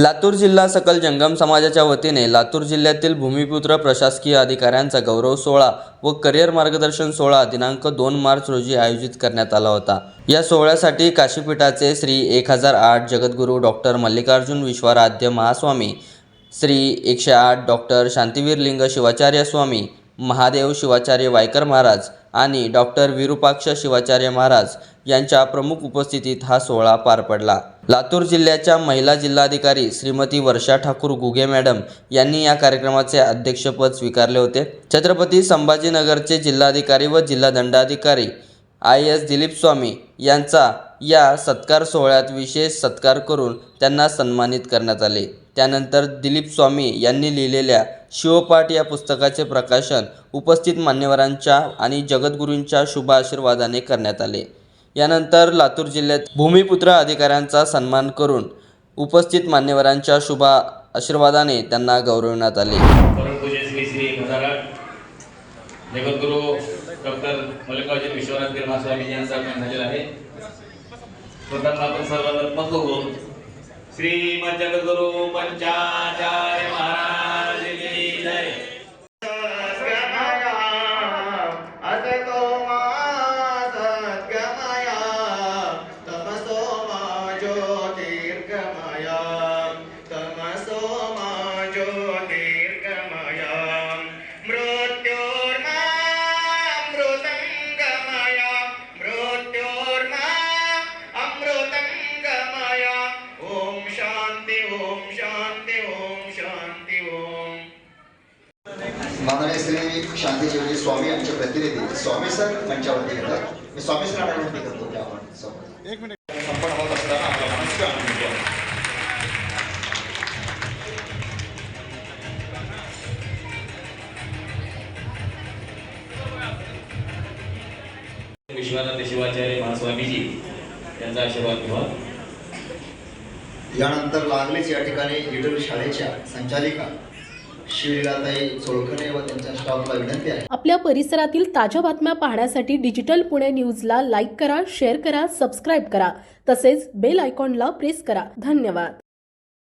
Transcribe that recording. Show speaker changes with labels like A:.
A: लातूर जिल्हा सकल जंगम समाजाच्या वतीने लातूर जिल्ह्यातील भूमिपुत्र प्रशासकीय अधिकाऱ्यांचा गौरव सोहळा व करिअर मार्गदर्शन सोहळा दिनांक दोन मार्च रोजी आयोजित करण्यात आला होता. या सोहळ्यासाठी काशीपीठाचे श्री एक हजार आठ जगद्गुरू डॉक्टर मल्लिकार्जुन विश्वाराध्य महास्वामी श्री एकशे आठ डॉक्टर शांतिवीर लिंग शिवाचार्य स्वामी महादेव शिवाचार्य वायकर महाराज आणि डॉक्टर विरूपाक्ष शिवाचार्य महाराज यांच्या प्रमुख उपस्थितीत हा सोहळा पार पडला. लातूर जिल्ह्याच्या महिला जिल्हाधिकारी श्रीमती वर्षा ठाकूर गुगे मॅडम यांनी या कार्यक्रमाचे अध्यक्षपद स्वीकारले होते. छत्रपती संभाजीनगरचे जिल्हाधिकारी व जिल्हा दंडाधिकारी आय एस दिलीप स्वामी यांचा या सत्कार सोहळ्यात विशेष सत्कार करून त्यांना सन्मानित करण्यात आले. त्यानंतर दिलीप स्वामी यांनी लिहिलेल्या शिवपाठ या पुस्तकाचे प्रकाशन उपस्थित मान्यवरांच्या आणि जगद्गुरूंच्या शुभ आशीर्वादाने करण्यात आले. यानंतर लातूर जिल्ह्यात भूमिपुत्र अधिकाऱ्यांचा सन्मान करून उपस्थित मान्यवरांच्या शुभ आशीर्वादाने त्यांना गौरवण्यात आले.
B: परमपूज्य जगद्गुरू डॉक्टर मल्लिकार्जुन विश्वनाथ गिरमा स्वामी यांचा आपण झालेला आहे. प्रथम आपण सर्वांना नतमस्तक होऊ श्रीमद जगद्गुरू पंचाचार्य महाराज
C: माननीय श्री शांती शिवजी स्वामी यांचे प्रतिनिधी स्वामी सर मंचावरती येतात. मी स्वामी सर विनंती करतो समोर.
B: संपन्न होत असताना आपला मनस्वी विश्वनाथ शिवाचार्य महास्वामीजी यांचा आशीर्वाद घ्यावा
C: यानंतर लागलीच या ठिकाणी लिटल शाळेच्या संचालिका
D: आपल्या परिसरातील ताज्या बातम्या पाहण्यासाठी डिजिटल पुणे न्यूजला लाईक करा शेअर करा सबस्क्राईब करा. तसेच बेल आयकॉनला प्रेस करा. धन्यवाद.